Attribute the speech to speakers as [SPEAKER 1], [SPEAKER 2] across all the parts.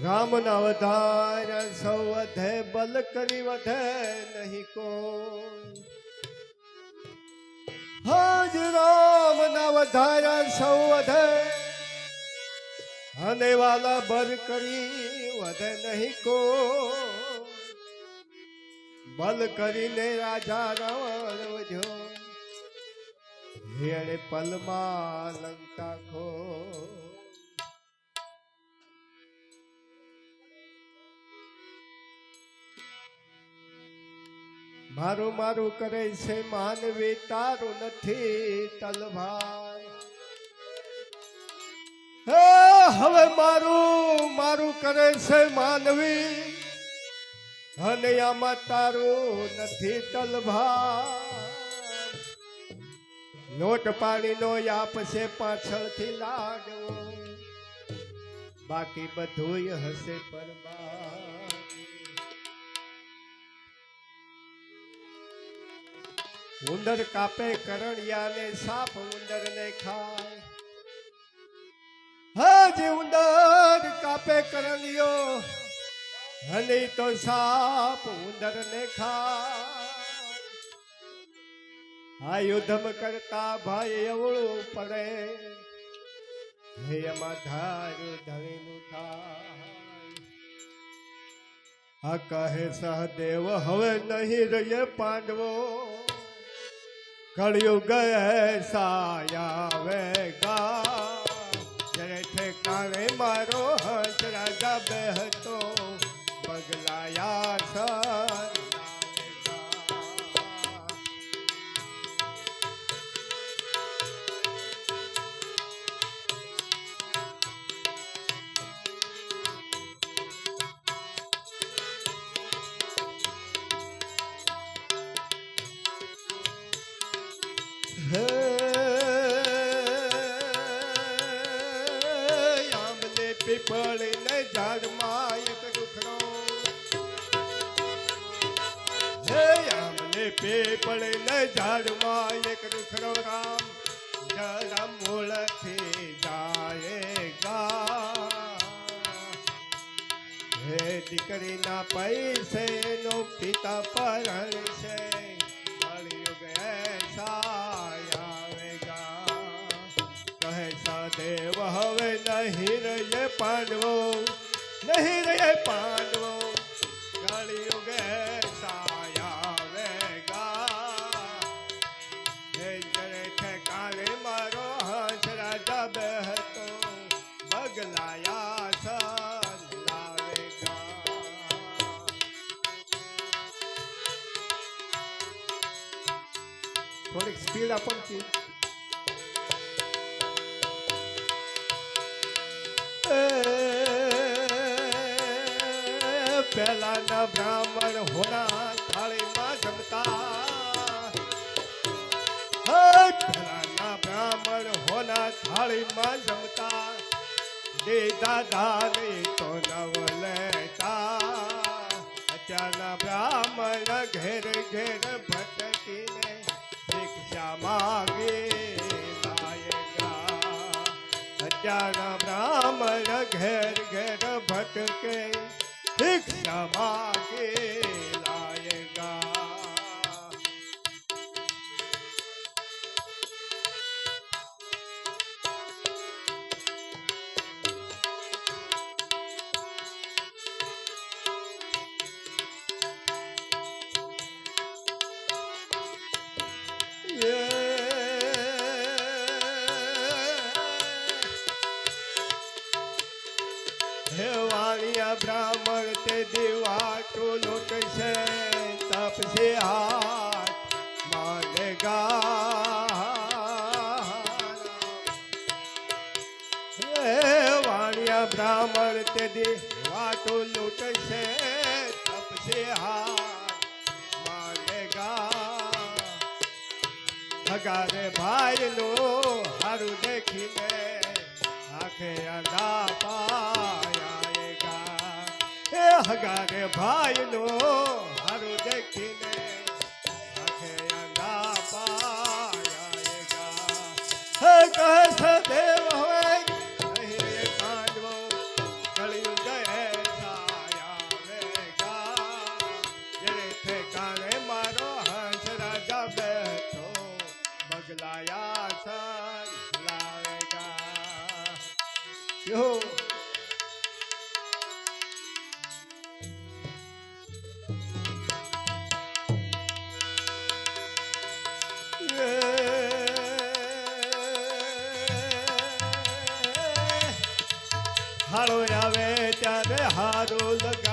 [SPEAKER 1] રામના વધાર સૌ વધે, બલ કરી વધે નહીં કોઈ. હાજ રામના વધાર સૌ વધે, અને વાલા બર કરી વધે નહીં કો બલ કરીને રાજા રાવણ વધ્યો હેળે પલમાં લંકા ખો મારું મારું કરે છે માનવી, તારું નથી તલવાર હવે મારું મારું કરે છે માનવી, અને આમાં તારું નથી તલભાઈ નોટ પાણીનો આપશે પાછળથી લાડવો. બાકી બધું હશે પરબાદ ઉંદર કાપે કરણિયાને સાપ ઉંદરને ખાય. હાજી ઉંદર કાપે કરણિયો ઈ તો સાપ ઉંદરને ખાય. આ યુદ્ધમ કરતા ભાઈ અવળું પડે. એમાં ધાર્યું ધણીનું થાય. આ કહે સહદેવ, હવે નહીં રહીએ પાંડવો. કળિયુગ સાયા વેગા. હવે નહીં રહે પાંડવો નહીં રહે પાંડવો. થાળીમાં જમતા. દીધા દાની તો નવ લેતા અત્યારના બ્રાહ્મણ ઘેર ઘેર ભટકીને ભિક્ષા માગે અત્યારના બ્રાહ્મણ ઘેર ઘેર ભટકે ભિક્ષા માગે લાયગા હગારે ભાઈ નું હારું દેખીને આખે અંધા પાયાએગા એ હગારે ભાઈ નું હારું દેખીને હાળો આવે ત્યારે હારો લગા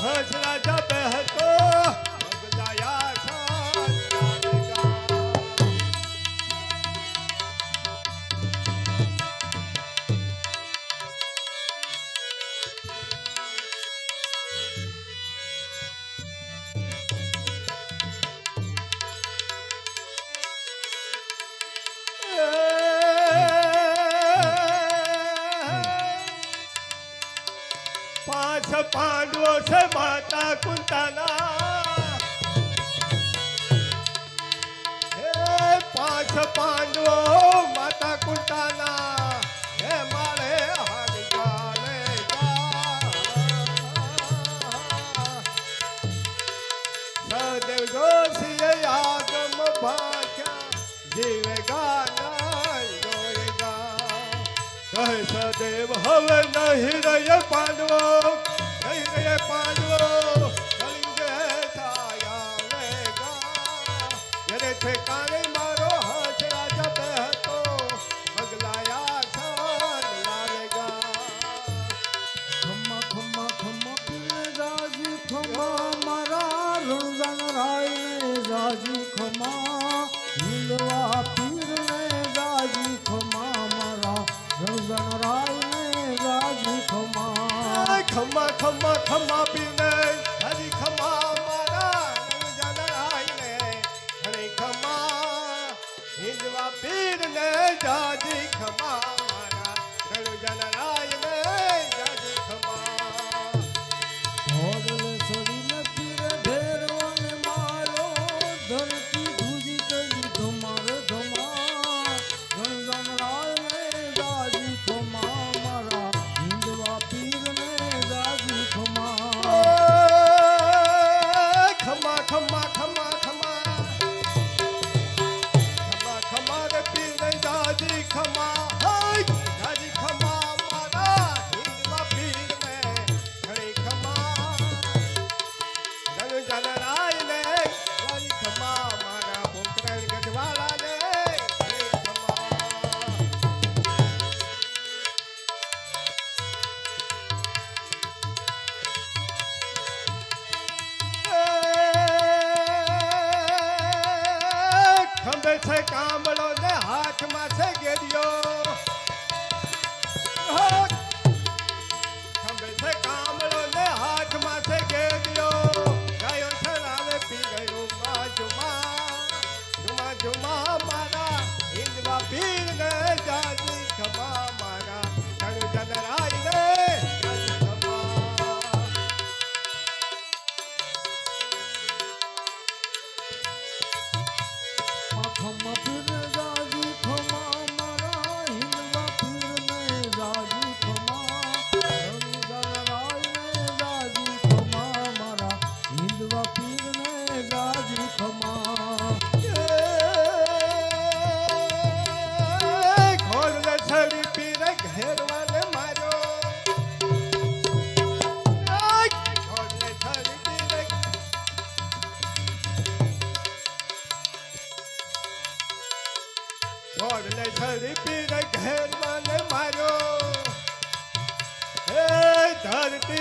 [SPEAKER 1] 喝起来。સદેવ હવે નહીં રે પાંડવો. નહીં રે પાંડવો. કલિંગે સાયા રે ગા જરે છે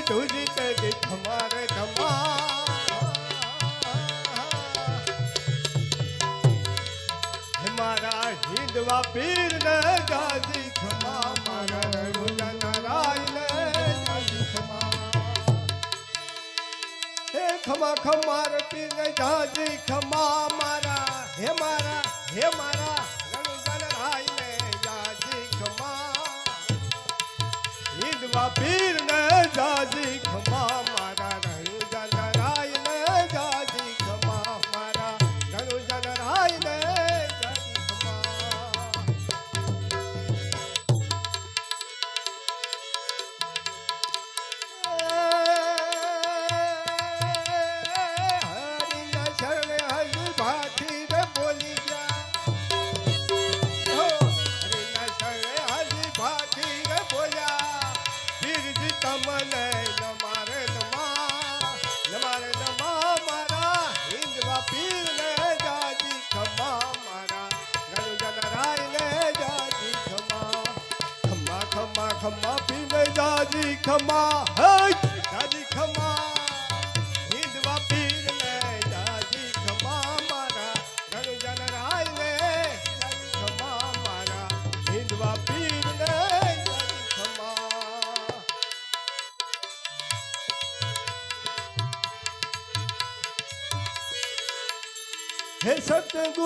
[SPEAKER 1] तुझी पे दिख मारे धमा મારા હિંદવા પીર ને જાજી ખમા, મારા ગુલા નારાય ને જાજી ખમા. હે ખમા, ખમાર પીર ને જાજી ખમા. પીર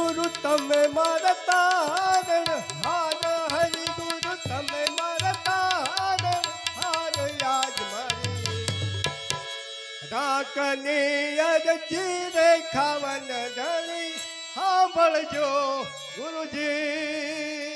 [SPEAKER 1] ગુરુ તમે મારા હાર હરિ ગુરુ તમે મારા તારણ, હાર યાદ મારી. રાખની અરજી રે ખાવન ધણી સાંભળજો ગુરુજી.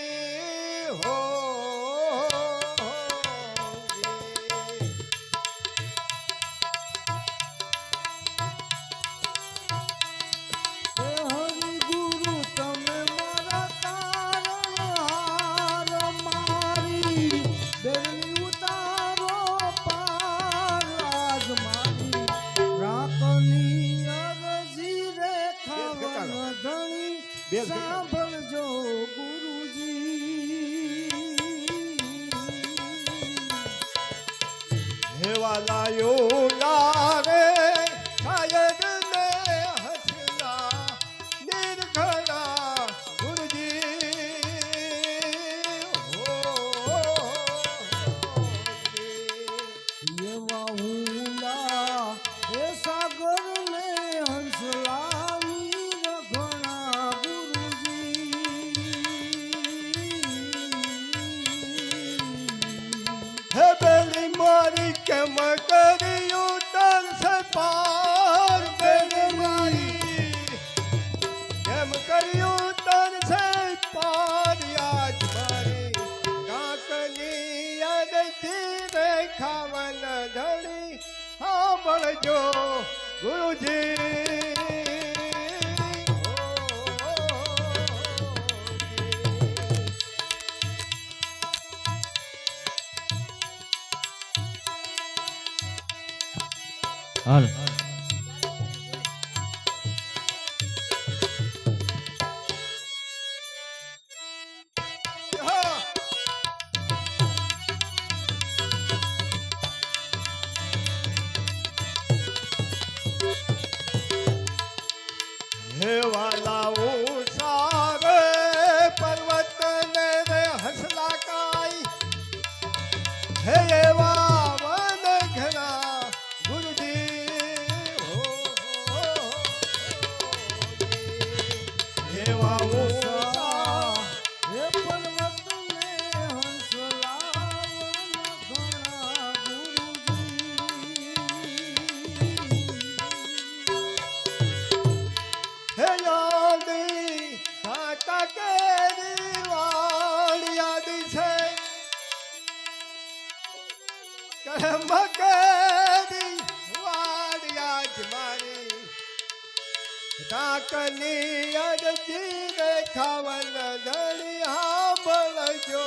[SPEAKER 2] ડાકની અરજી રે ખાવન ધણી
[SPEAKER 1] હા
[SPEAKER 2] બળજો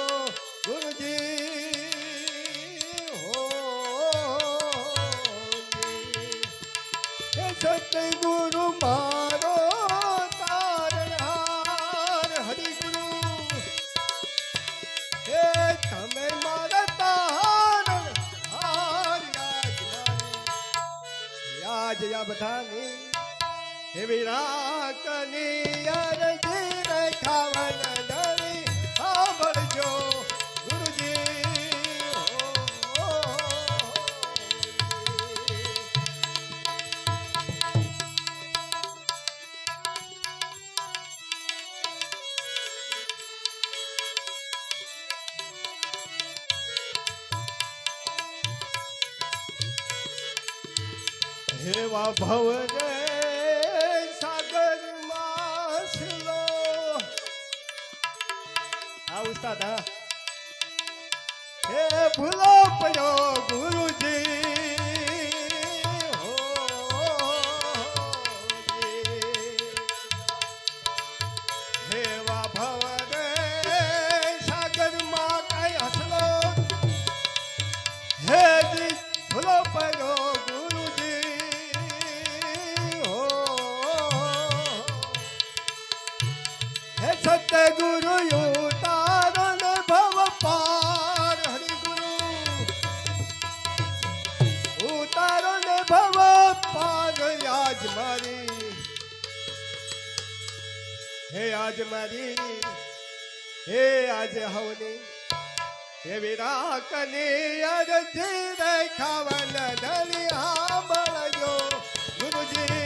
[SPEAKER 2] ગુરુજી
[SPEAKER 1] હો મારો તારહાર
[SPEAKER 3] હરિગુરુ
[SPEAKER 1] હે તમે મારા તાર હાર યાદ યા બધાને વિરા કનિયર ખાવન નવી સાંભળજો હેવા ભવજય પૂછતા હતા. હે ભૂલો પડ્યો ગુરુ હે આજે હવની એવી રાખની અરજી રે ખાવન દલિયા મળજો ગુરુજી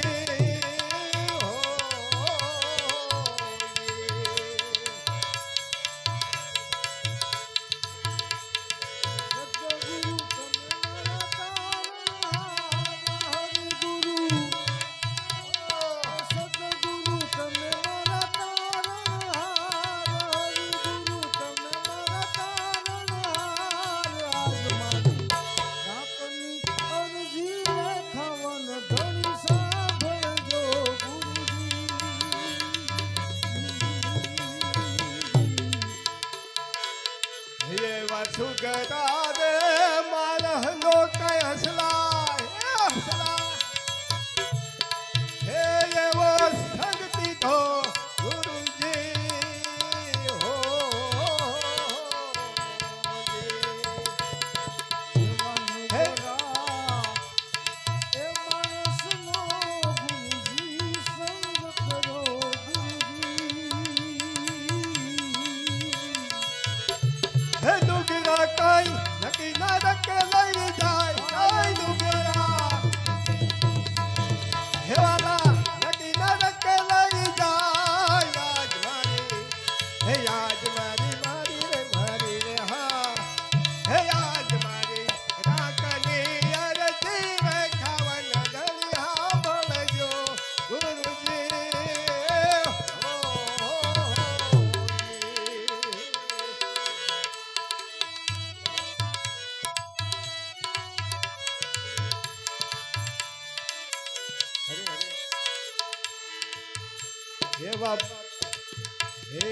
[SPEAKER 1] એવા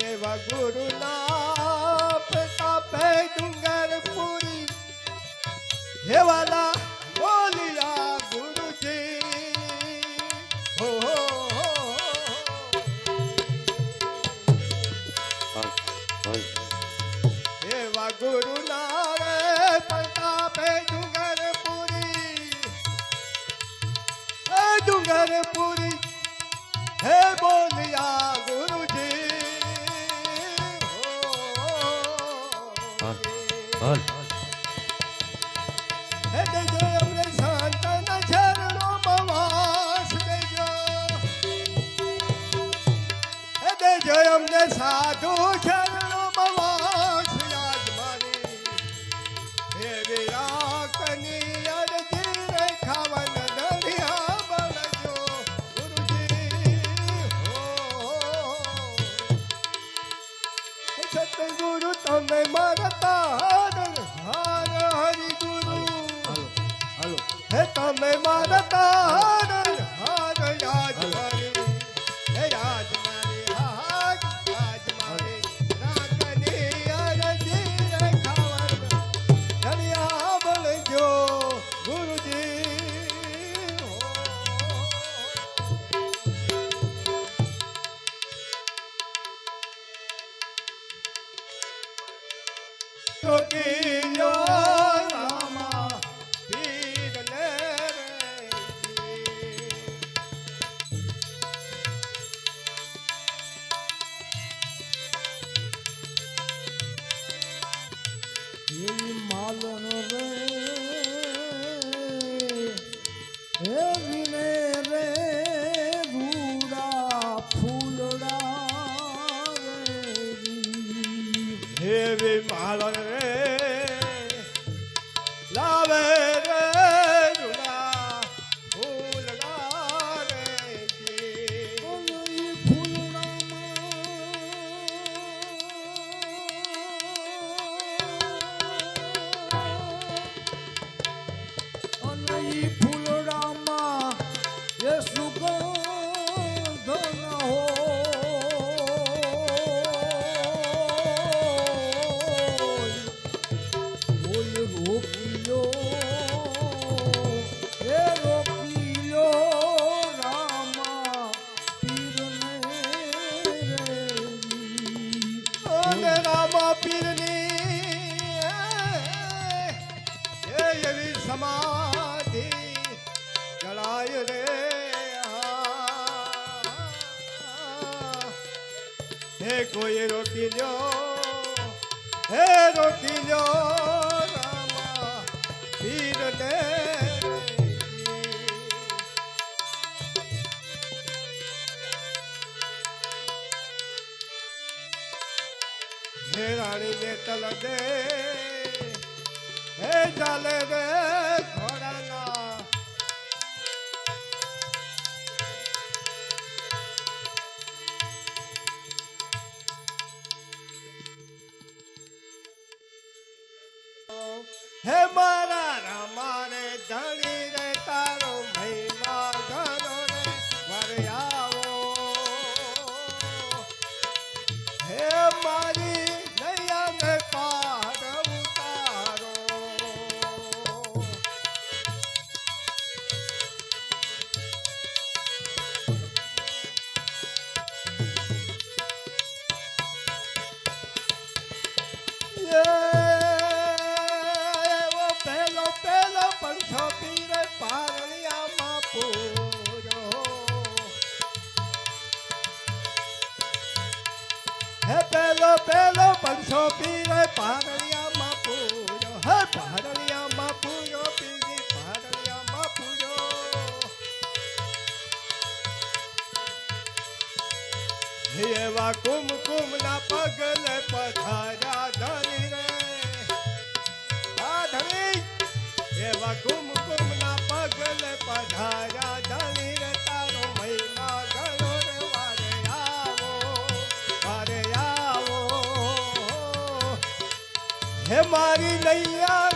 [SPEAKER 1] એવા ગુરુના પ્રતાપે ડુંગર પૂરી હેવાલા બોલિયા ગુરુજી. હો એવા ગુરુના રે પ્રતાપે ડુંગર પૂરી ડુંગર પૂરી হে মারা એવા કુમકુમ ના પગલે પથારા ધરી રે. ધરી એવા કુમકુમ ના પગલે પધારા ધરી રે. તારો મહિમા ગણો રે, વારે આવો વારે આવો. હે મારી લૈયા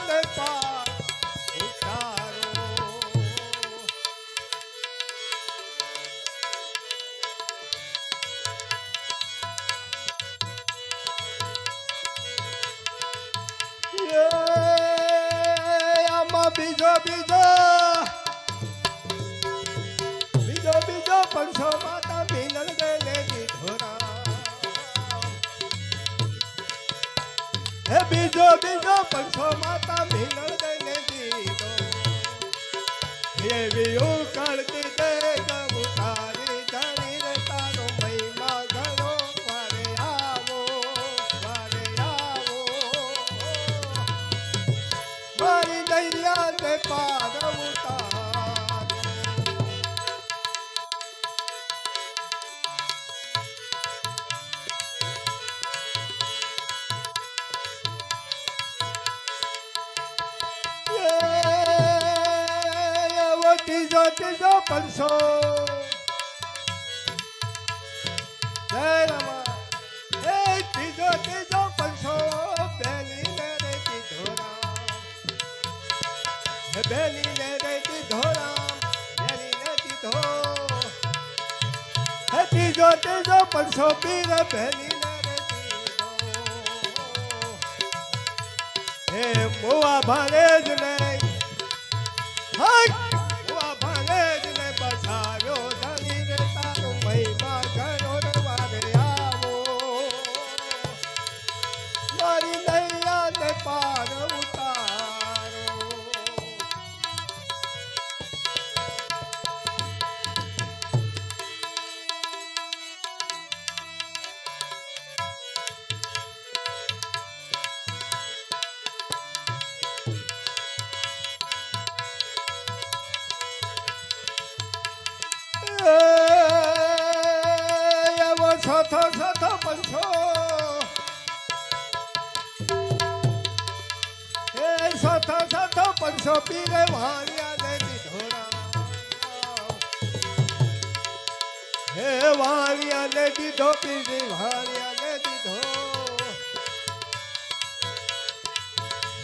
[SPEAKER 1] ओ काळते બોવા ભાડે જ નહીં.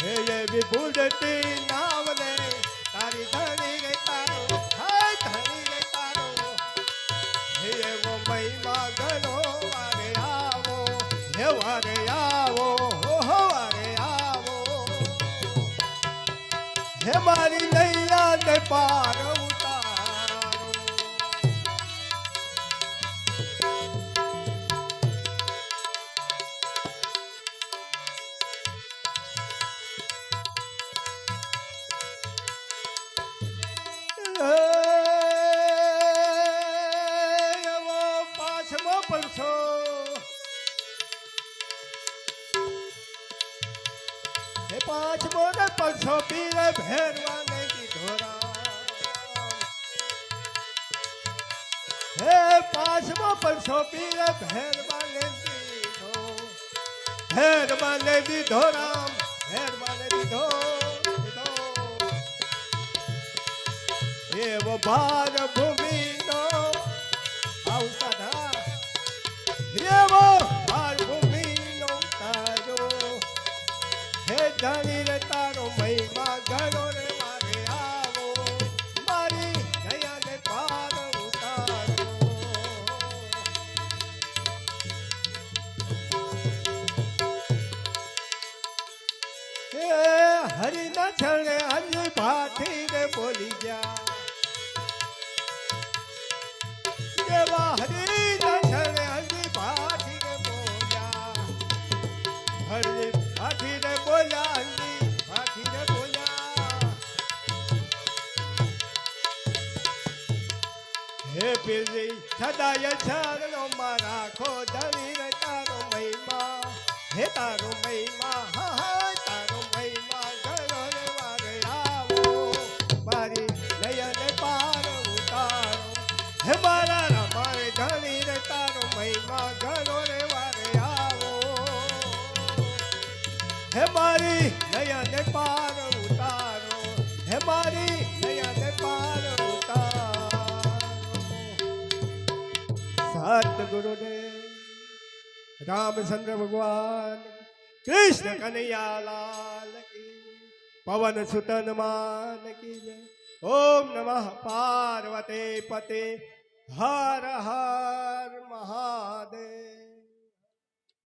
[SPEAKER 1] હે એ વિભૂતિ નામ ને તારી ધણી રે તારો, હાય, ધણી રે તારો. હે, મારી નૈયા ને પાર હે પણ પડશો પીરે ભેરવા ને દીધો. ભેરવા ને દીધો રામ ભેરવા ને દીધો એવો ભાર ભૂમિનો અવસર એવો ભાર ભૂમિનો તારો હે જાણી રે તારો મહિમા ઘણો રે હરિના છણે હરી ભાઠી રે બોલી ગયા. છણે હરી ભાઠી રે બોલ્યા. હરી ભાઠી રે બોલ્યા હરી ભાઠી રે બોલ્યા. હે પીરજી, સદાય ચરણો મારા ખો ધરી તારો મહિમા. હે તારો મહિમા નયન પાર ઉતારો. હે મારી નયન પાર ઉતારો. સતગુરુદેવ રામચંદ્ર ભગવાન, કૃષ્ણ કનૈયા લાલ કી પવન સુતન માન કી ઓમ નમઃ પાર્વતે પતે. હર હર મહાદેવ.